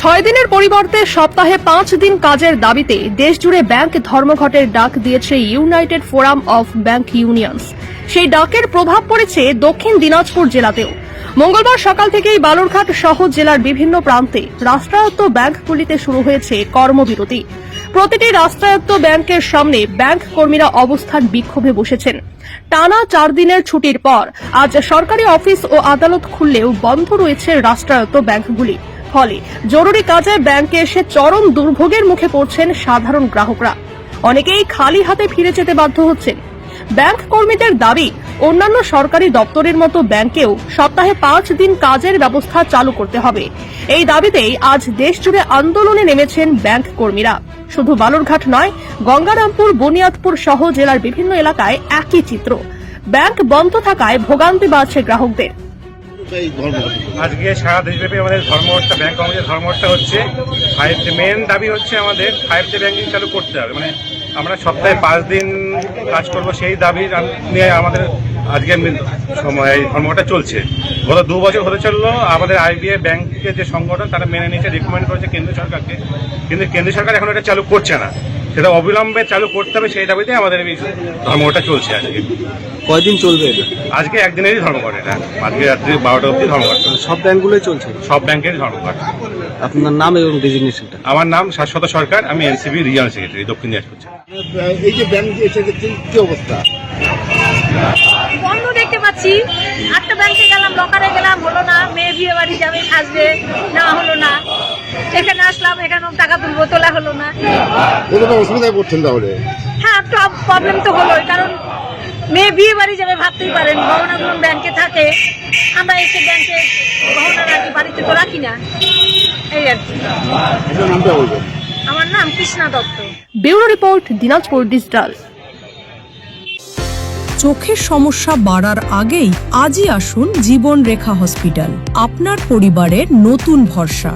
ছয় দিনের পরিবর্তে সপ্তাহে পাঁচ দিন কাজের দাবিতে দেশজুড়ে ব্যাংক ধর্মঘটের ডাক দিয়েছে United Forum of Bank Unions. সেই ডাকের প্রভাব পড়েছে দক্ষিণ দিনাজপুর জেলাতেও। মঙ্গলবার সকাল থেকেই বালুরঘাট সহ জেলার বিভিন্ন প্রান্তে রাষ্ট্রায়ত্ত ব্যাংকগুলিতে শুরু হয়েছে কর্মবিরতি। প্রতিটি রাষ্ট্রায়ত্ত ব্যাংকের সামনে ব্যাংক কর্মীরা অবস্থান বিক্ষোভে বসেছেন। টানা চার দিনের ছুটির পর আজ সরকারি অফিস ও আদালত খুললেও বন্ধ রয়েছে রাষ্ট্রায়ত্ত ব্যাংকগুলি। ফলে জরুরি কাজে ব্যাংকে এসে চরম দুর্ভোগের মুখে পড়ছেন সাধারণ গ্রাহকরা। অনেকেই খালি হাতে ফিরে যেতে বাধ্য হচ্ছেন। ব্যাংক কর্মীদের দাবি, অন্যান্য সরকারি দপ্তরের মতো ব্যাংকেও সপ্তাহে পাঁচ দিন কাজের ব্যবস্থা চালু করতে হবে। এই দাবিতেই আজ দেশজুড়ে আন্দোলনে নেমেছেন ব্যাংক কর্মীরা। শুধু বালুরঘাট নয়, গঙ্গারামপুর বুনিয়াদপুর সহ জেলার বিভিন্ন এলাকায় একই চিত্র। ব্যাংক বন্ধ থাকায় ভোগান্তি বাড়ছে গ্রাহকদের। আজকে সারা দেশব্যাপী আমাদের ধর্মঘটটা ব্যাংক কর্মীদের ধর্মঘটটা হচ্ছে ফাইভ মেন দাবি হচ্ছে আমাদের ফাইভ ডে ব্যাংকিং চালু করতে হবে। মানে আমরা সপ্তাহে পাঁচ দিন কাজ করব সেই দাবি নিয়ে আমাদের আজকে সময় এই ধর্মঘটটা চলছে। গত দু বছর হতে চলল, আমাদের আইবিআই ব্যাংকের যে সংগঠন, তারা মেনে নিয়েছে রিকমেন্ড করেছে কেন্দ্র সরকারকে। কিন্তু কেন্দ্র সরকার এখন এটা চালু করছে না। সেটা অবিলম্বে চালু করতে হবে সেই দাবিতে আমাদের এই ধর্মঘটটা চলছে আজকে। কয়দিন চলবে এটা? আজকে একদিনেরই ধর্মঘট এটা। আজকে রাত্রি বারোটা অবধি ধর্মঘট সব ব্যাংকগুলোই চলছে? সব ব্যাংকেরই ধর্মঘট আপনার নাম এবং ডেজিগনেশনটা আমার নাম শাশ্বত সরকার আমি এনসিবি রিজিয়নাল সেক্রেটারি দক্ষিণ দিনাজপুর এই যে ব্যাংক এসে দেখছেন কি অবস্থা? বন্ধ দেখতে পাচ্ছি। একটা ব্যাংকে গেলাম লকারে গেলাম হলো না মেয়ে বিয়ে বাড়ি যাবে আসবে না হলো না। এখানে আসলাম এখানেও টাকা তুলবো তোলা হলো না। এরকম অসুবিধায় পড়ছেন তাহলে। হ্যাঁ একটু প্রবলেম তো হলোই কারণ মেয়ে বিয়ে বাড়ি যাবে ভাবতেই পারেন গহনাগুলো ব্যাংকে থাকে আমরা এসে ব্যাংকে গহনা রাখি বাড়িতে তো রাখি না। এই আর কি। আমার নাম Krishna Dutta. Bureau report Dinajpur digital. চোখের সমস্যা বাড়ার আগেই আজই আসুন জীবন রেখা হসপিটাল। আপনার পরিবারের নতুন ভরসা।